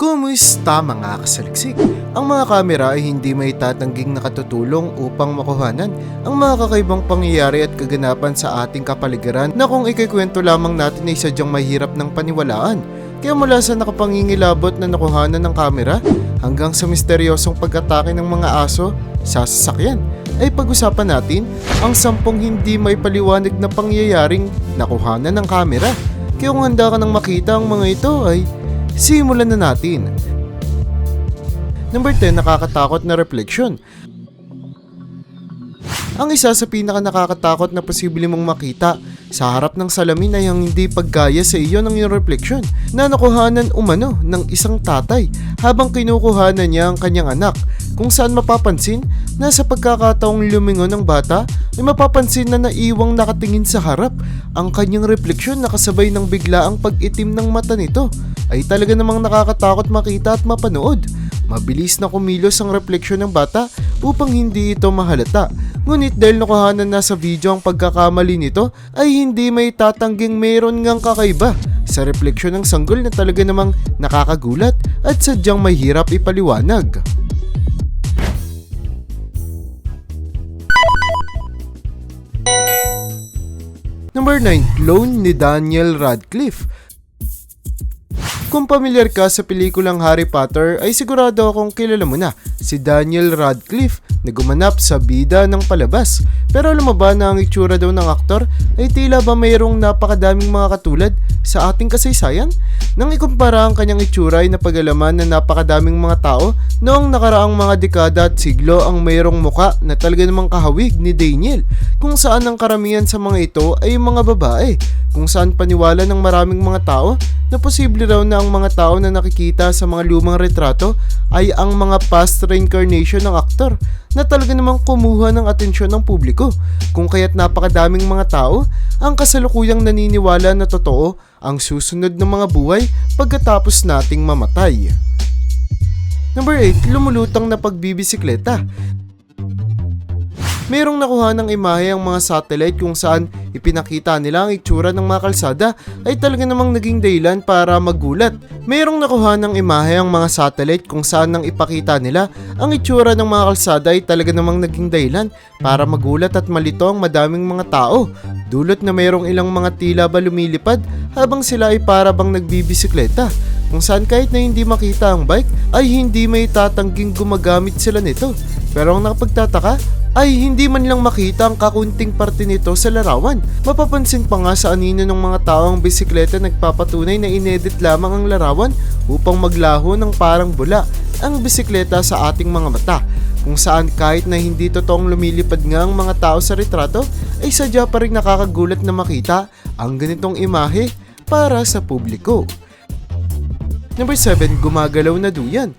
Kumusta mga kasaliksik? Ang mga kamera ay hindi may tatangging nakatutulong upang makuhanan ang mga kakaibang pangyayari at kaganapan sa ating kapaligiran na kung ikikwento lamang natin ay sadyang mahirap ng paniwalaan. Kaya mula sa nakapangingilabot na nakuhanan ng kamera hanggang sa misteryosong pag-atake ng mga aso sa sasakyan ay pag-usapan natin ang sampung hindi may paliwanag na pangyayaring nakuhanan ng kamera. Kaya kung handa ka nang makita ang mga ito ay Simulan na natin. Number 10, nakakatakot na reflection. Ang isa sa pinaka nakakatakot na posible mong makita sa harap ng salamin ay ang hindi paggaya sa iyo ng iyong refleksyon na nakuhanan umano ng isang tatay habang kinukuhanan niya ang kanyang anak kung saan mapapansin na sa pagkakataong lumingon ng bata ay mapapansin na naiwang nakatingin sa harap ang kanyang refleksyon na kasabay ng biglaang pag-itim ng mata nito ay talaga namang nakakatakot makita at mapanood. Mabilis na kumilos ang refleksyon ng bata upang hindi ito mahalata. Ngunit dahil nakuhanan na sa video ang pagkakamali nito ay hindi may tatangging mayroon ngang kakaiba sa refleksyon ng sanggol na talaga namang nakakagulat at sadyang mahirap ipaliwanag. Number 9, Clone ni Daniel Radcliffe. Kung pamilyar ka sa pelikulang Harry Potter ay sigurado akong kilala mo na si Daniel Radcliffe na gumanap sa bida ng palabas. Pero alam mo ba na ang itsura daw ng aktor ay tila ba mayroong napakadaming mga katulad sa ating kasaysayan? Nang ikumpara ang kanyang itsura ay napagalaman na napakadaming mga tao noong nakaraang mga dekada at siglo ang mayroong muka na talaga namang kahawig ni Daniel kung saan ang karamihan sa mga ito ay mga babae kung saan paniwala ng maraming mga tao na posible raw na ang mga tao na nakikita sa mga lumang retrato ay ang mga past reincarnation ng aktor na talaga namang kumuha ng atensyon ng publiko kung kaya't napakadaming mga tao ang kasalukuyang naniniwala na totoo ang susunod ng mga buhay pagkatapos nating mamatay. Number 8, lumulutang na pagbibisikleta. Merong nakuha ng imahe ang mga satellite kung saan ipinakita nila ang itsura ng mga kalsada ay talaga namang naging dahilan para magulat. Merong nakuha ng imahe ang mga satellite kung saan nang ipakita nila ang itsura ng mga kalsada ay talaga namang naging dahilan para magulat at malito ang madaming mga tao. Dulot na mayroong ilang mga tila ba lumilipad habang sila ay para bang nagbibisikleta kung saan kahit na hindi makita ang bike ay hindi may tatangging gumagamit sila nito. Pero ang nakapagtataka ay hindi man lang makita ang kakunting parte nito sa larawan. Mapapansin pa nga sa anino ng mga tao ang bisikleta nagpapatunay na inedit lamang ang larawan upang maglaho ng parang bula ang bisikleta sa ating mga mata kung saan kahit na hindi totoong lumilipad nga ang mga tao sa retrato ay sadya pa rin nakakagulat na makita ang ganitong imahe para sa publiko. Number 7, gumagalaw na duyan.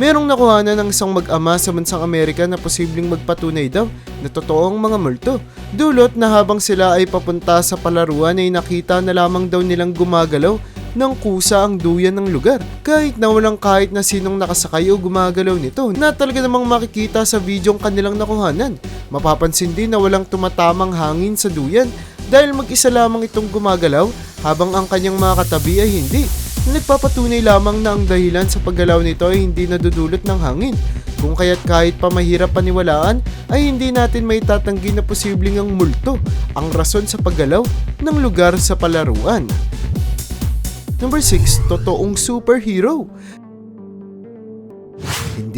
Merong nakuhanan ng isang mag-ama sa bansang Amerika na posibleng magpatunay daw na totoong mga multo. Dulot na habang sila ay papunta sa palaruan ay nakita na lamang daw nilang gumagalaw ng kusa ang duyan ng lugar. Kahit na walang kahit na sinong nakasakay o gumagalaw nito na talaga namang makikita sa videong kanilang nakuhanan. Mapapansin din na walang tumatamang hangin sa duyan dahil mag-isa lamang itong gumagalaw habang ang kanyang mga katabi ay hindi na nagpapatunay lamang na ang dahilan sa paggalaw nito ay hindi nadudulot ng hangin. Kung kaya't kahit pa mahirap paniwalaan ay hindi natin may tatanggi na posibleng ang multo ang rason sa paggalaw ng lugar sa palaruan. Number 6, totoong superhero.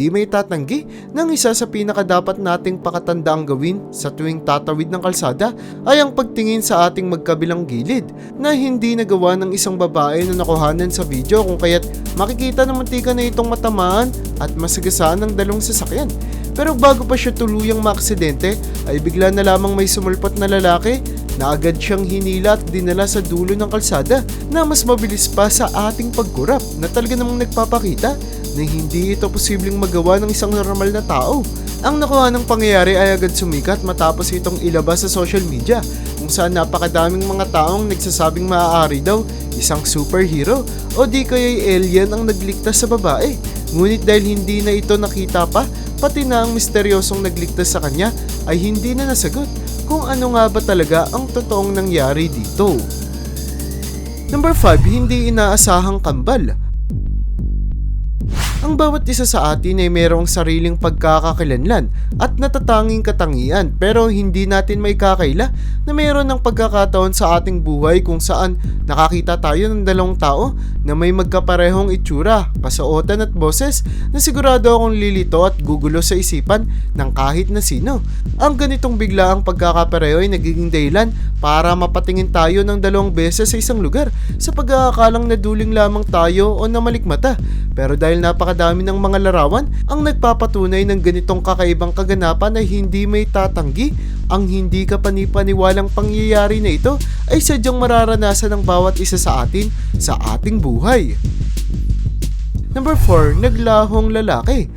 Hindi may tatanggi ng isa sa pinakadapat nating pakatandaang gawin sa tuwing tatawid ng kalsada ay ang pagtingin sa ating magkabilang gilid na hindi nagawa ng isang babae na nakuhanan sa video kung kaya't makikita na muntika na itong matamaan at masagasaan ng dalong sasakyan. Pero bago pa siya tuluyang maaksidente ay bigla na lamang may sumulpot na lalaki na agad siyang hinila at dinala sa dulo ng kalsada na mas mabilis pa sa ating pagkurap na talaga namang nagpapakita na hindi ito posibleng magawa ng isang normal na tao. Ang nakuha ng pangyayari ay agad sumikat matapos itong ilabas sa social media kung saan napakadaming mga taong nagsasabing maaari daw isang superhero o di kaya'y alien ang nagligtas sa babae. Ngunit dahil hindi na ito nakita pa, pati na ang misteryosong nagligtas sa kanya ay hindi na nasagot kung ano nga ba talaga ang totoong nangyari dito. Number 5, hindi inaasahang kambal. Ang bawat isa sa atin ay mayroong sariling pagkakakilanlan at natatanging katangian pero hindi natin may kakaila na mayroon ng pagkakataon sa ating buhay kung saan nakakita tayo ng dalawang tao na may magkaparehong itsura, kasuotan at boses na sigurado akong lilito at gugulo sa isipan ng kahit na sino. Ang ganitong biglaang pagkakapareho ay nagiging dahilan para mapatingin tayo ng dalawang beses sa isang lugar sa pagkakakalang naduling lamang tayo o namalikmata. Pero dahil napakadami ng mga larawan, ang nagpapatunay ng ganitong kakaibang kaganapan ay hindi may tatanggi. Ang hindi ka panipaniwalang pangyayari na ito ay sadyang mararanasan ng bawat isa sa atin sa ating buhay. Number 4, naglahong lalaki.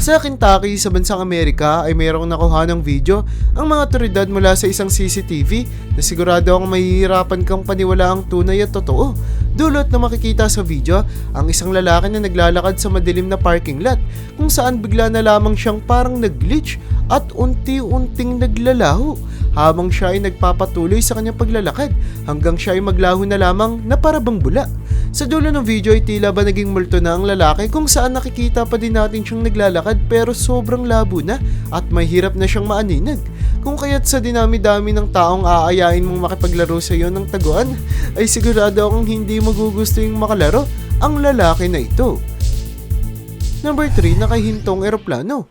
Sa Kentucky, sa bansang Amerika, ay mayroong nakuha ng video ang mga otoridad mula sa isang CCTV na sigurado akong mahihirapan kang paniwala ang tunay at totoo. Dulot na makikita sa video ang isang lalaki na naglalakad sa madilim na parking lot kung saan bigla na lamang siyang parang nag-glitch at unti-unting naglalaho habang siya ay nagpapatuloy sa kanyang paglalakad hanggang siya ay maglaho na lamang na parabang bula. Sa dulo ng video ay tila ba naging multo na ang lalaki kung saan nakikita pa din natin siyang naglalakad pero sobrang labo na at mahirap na siyang maaninag. Kung kaya't sa dinami-dami ng taong aayain mong makipaglaro sa iyo ng taguan, ay sigurado akong hindi magugusto yung makalaro ang lalaki na ito. Number 3, nakahintong eroplano.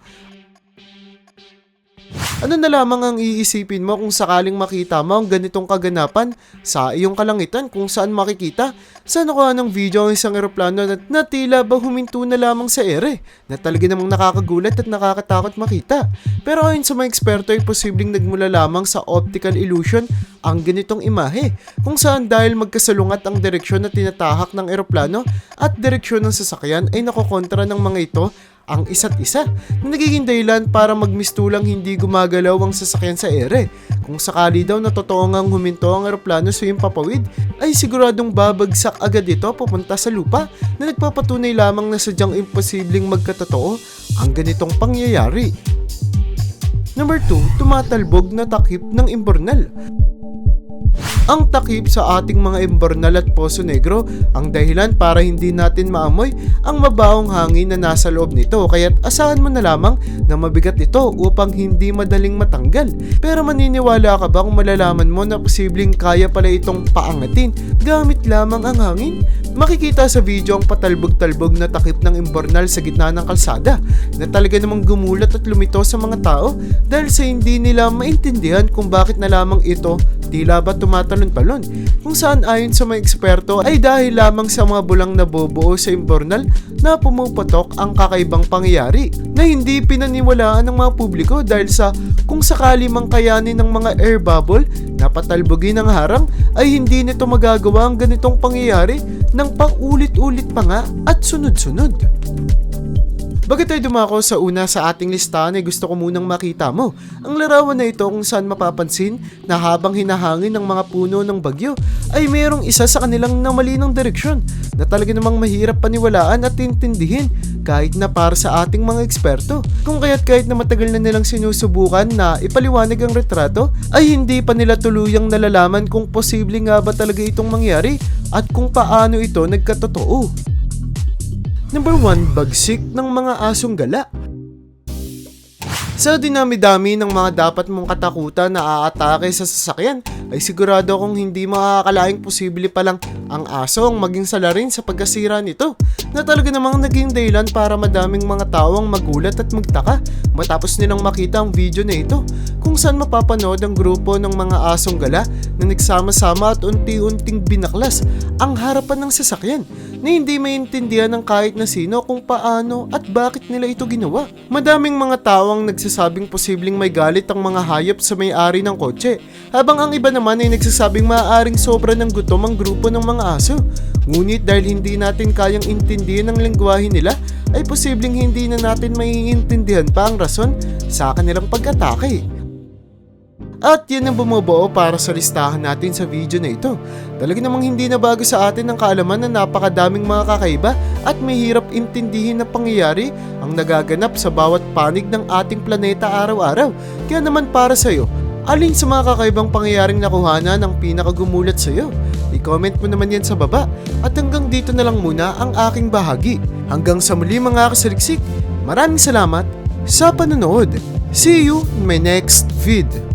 Ano na lamang ang iisipin mo kung sakaling makita mo ang ganitong kaganapan sa iyong kalangitan kung saan makikita sa nakuha ng video ang isang eroplano na, na ba huminto na lamang sa ere na talaga namang nakakagulat at nakakatakot makita. Pero ayon sa mga eksperto ay posibleng nagmula lamang sa optical illusion ang ganitong imahe kung saan dahil magkasalungat ang direksyon na tinatahak ng eroplano at direksyon ng sasakyan ay nakokontra ng mga ito ang isa't isa na nagiging dahilan para magmistulang hindi gumagalaw ang sasakyan sa ere. Kung sakali daw na totoo ngang huminto ang eroplano sa iyong papawid, ay siguradong babagsak agad ito papunta sa lupa na nagpapatunay lamang na sadyang imposibleng magkatotoo ang ganitong pangyayari. Number 2, tumatalbog na takip ng imbornal. Ang takip sa ating mga imbornal at poso negro ang dahilan para hindi natin maamoy ang mabaong hangin na nasa loob nito kaya't asahan mo na lamang na mabigat ito upang hindi madaling matanggal. Pero maniniwala ka ba kung malalaman mo na posibleng kaya pala itong paangatin gamit lamang ang hangin? Makikita sa video ang patalbog-talbog na takip ng imbornal sa gitna ng kalsada na talaga namang gumulat at lumito sa mga tao dahil sa hindi nila maintindihan kung bakit na lamang ito tila ba tumatalon-talon kung saan ayon sa mga eksperto ay dahil lamang sa mga bulang na bobuo sa imbornal na pumupatok ang kakaibang pangyayari na hindi pinaniwalaan ng mga publiko dahil sa kung sakali mang kayanin ng mga air bubble na patalbogin ng harang ay hindi nito magagawa ang ganitong pangyayari ng paulit-ulit pa nga at sunod-sunod. Bago tayo dumako sa una sa ating listahan ay gusto ko munang makita mo ang larawan na ito kung saan mapapansin na habang hinahangin ng mga puno ng bagyo ay mayroong isa sa kanilang na malinang direksyon na talaga namang mahirap paniwalaan at intindihin kahit na para sa ating mga eksperto. Kung kaya't kahit na matagal na nilang sinusubukan na ipaliwanag ang retrato ay hindi pa nila tuluyang nalalaman kung posible nga ba talaga itong mangyari at kung paano ito nagkatotoo. Number 1, bagsik ng mga asong gala. Sa dinami-dami ng mga dapat mong katakutan na aatake sa sasakyan, ay sigurado kong hindi makakalaing posible pa lang ang aso ang maging salarin sa pagkasira nito na talaga namang naging dahilan para madaming mga tao ang magulat at magtaka matapos nilang makita ang video na ito kung saan mapapanood ang grupo ng mga asong gala na nagsama-sama at unti-unting binaklas ang harapan ng sasakyan na hindi maintindihan ng kahit na sino kung paano at bakit nila ito ginawa. Madaming mga tao ang nagsasabing posibleng may galit ang mga hayop sa may-ari ng kotse, habang ang iba naman ay nagsasabing maaaring sobra ng gutom ang grupo ng mga aso. Ngunit dahil hindi natin kayang intindihan ang lengguwahe nila, ay posibleng hindi na natin maiintindihan pa ang rason sa kanilang pag-atake. At yan ang bumubuo para sa listahan natin sa video na ito. Talaga namang hindi na bago sa atin ang kaalaman na napakadaming mga kakaiba at mahirap intindihin na pangyayari ang nagaganap sa bawat panig ng ating planeta araw-araw. Kaya naman para sa iyo, Alin sa mga kakaibang pangyayaring nakuhana ng pinakagumulat sa'yo? I-comment mo naman yan sa baba. At hanggang dito na lang muna ang aking bahagi. Hanggang sa muli mga kasaliksik, maraming salamat sa panonood. See you in my next vid.